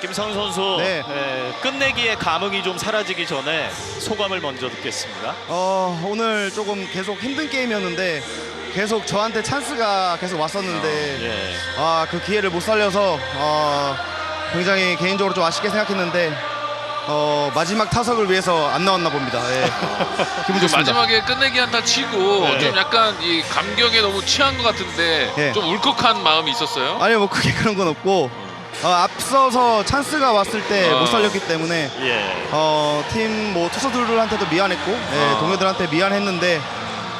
김상훈 선수 네. 예, 끝내기의 감흥이 좀 사라지기 전에 소감을 먼저 듣겠습니다. 어, 오늘 조금 계속 힘든 게임이었는데 계속 저한테 찬스가 계속 왔었는데 예. 아, 그 기회를 못 살려서 어, 굉장히 개인적으로 좀 아쉽게 생각했는데 어, 마지막 타석을 위해서 안 나왔나 봅니다. 예. 기분 그 좋습니다. 마지막에 끝내기 한타 치고 네. 좀 약간 이 감격에 너무 취한 것 같은데 네. 좀 울컥한 마음이 있었어요. 아니요, 뭐 크게 그런 건 없고 어, 앞서서 찬스가 왔을 때 어. 못 살렸기 때문에 예. 어, 팀 뭐 투수들한테도 미안했고 예, 아. 동료들한테 미안했는데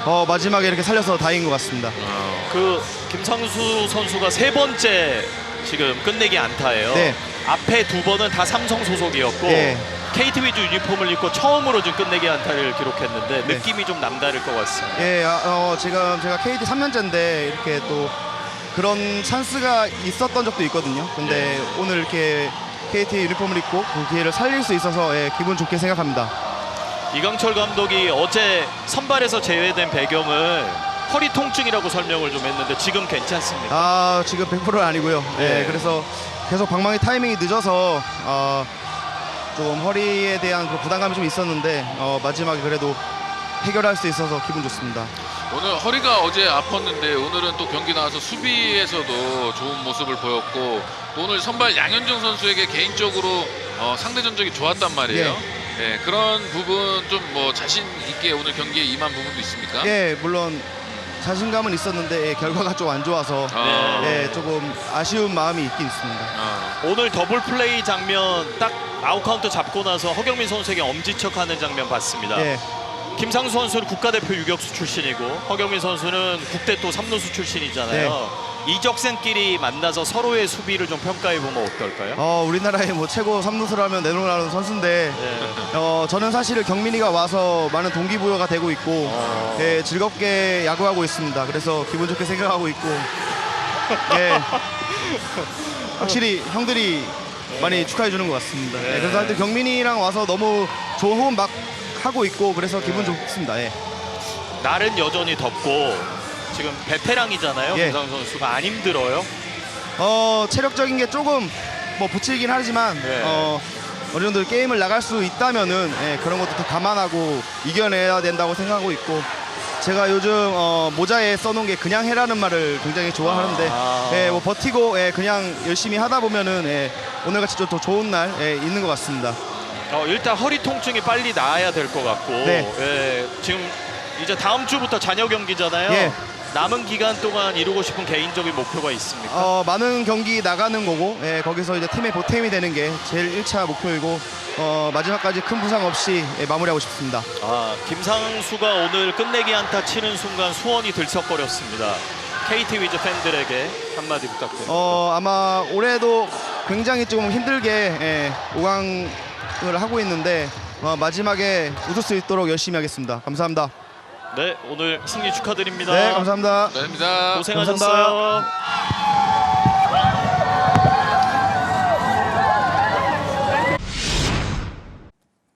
어, 마지막에 이렇게 살려서 다행인 것 같습니다. 어. 그 김상수 선수가 세 번째 지금 끝내기 안타예요. 네. 앞에 두 번은 다 삼성 소속이었고 예. KT 위주 유니폼을 입고 처음으로 좀 끝내기 안타를 기록했는데 네. 느낌이 좀 남다를 것 같습니다. 예, 아, 어, 지금 제가 KT 3년째인데 이렇게 또 그런 찬스가 있었던 적도 있거든요. 근데 오늘 이렇게 KT 유니폼을 입고 그 기회를 살릴 수 있어서 예, 기분 좋게 생각합니다. 이강철 감독이 어제 선발에서 제외된 배경을 허리 통증이라고 설명을 좀 했는데 지금 괜찮습니까? 아, 지금 100%는 아니고요. 네. 예, 그래서 계속 방망이 타이밍이 늦어서 어, 좀 허리에 대한 그 부담감이 좀 있었는데 어, 마지막에 그래도 해결할 수 있어서 기분 좋습니다. 오늘 허리가 어제 아팠는데 오늘은 또 경기 나와서 수비에서도 좋은 모습을 보였고 또 오늘 선발 양현종 선수에게 개인적으로 어, 상대 전적이 좋았단 말이에요. 예, 그런 부분 좀 뭐 자신 있게 오늘 경기에 임한 부분도 있습니까? 예, 물론 자신감은 있었는데 예, 결과가 좀 안 좋아서 어, 예, 조금 아쉬운 마음이 있긴 있습니다. 어. 오늘 더블 플레이 장면 딱 아웃 카운트 잡고 나서 허경민 선수에게 엄지척하는 장면 봤습니다. 예, 김상수 선수는 국가대표 유격수 출신이고 허경민 선수는 국대 또 삼루수 출신이잖아요. 이적생끼리 만나서 서로의 수비를 좀 평가해 보면 어떨까요? 어, 우리나라의 뭐 최고 삼루수라면 내놓으라는 선수인데 예. 어, 저는 사실 경민이가 와서 많은 동기부여가 되고 있고 어. 예, 즐겁게 야구하고 있습니다. 그래서 기분 좋게 생각하고 있고 예, 확실히 형들이 많이 축하해 주는 것 같습니다. 예, 그래서 하여튼 경민이랑 와서 너무 좋은 호흡 막 하고 있고 그래서 기분 좋습니다. 예. 날은 여전히 덥고 지금 베테랑이잖아요. 예. 김상수 선수가 안 힘들어요. 어, 체력적인 게 조금 뭐 붙이긴 하지만 네. 어, 어느 정도 게임을 나갈 수 있다면은 예, 그런 것도 다 감안하고 이겨내야 된다고 생각하고 있고 제가 요즘 어, 모자에 써놓은 게 그냥 해라는 말을 굉장히 좋아하는데 아. 예, 뭐 버티고 예, 그냥 열심히 하다 보면은 예, 오늘 같이 좀 더 좋은 날 예, 있는 것 같습니다. 어, 일단 허리 통증이 빨리 나아야 될 것 같고 네. 예, 지금 이제 다음 주부터 잔여 경기잖아요. 예. 남은 기간 동안 이루고 싶은 개인적인 목표가 있습니까? 어, 많은 경기 나가는 거고 예, 거기서 이제 팀의 보탬이 되는 게 제일 1차 목표이고 어, 마지막까지 큰 부상 없이 예, 마무리하고 싶습니다. 아, 김상수가 오늘 끝내기 안타 치는 순간 수원이 들썩거렸습니다. KT 위즈 팬들에게 한마디 부탁드립니다. 어 아마 올해도 굉장히 좀 힘들게 예, 5강 을 하고 있는데 어, 마지막에 웃을 수 있도록 열심히 하겠습니다. 감사합니다. 네, 오늘 승리 축하드립니다. 네, 감사합니다. 감사합니다. 고생하셨어요.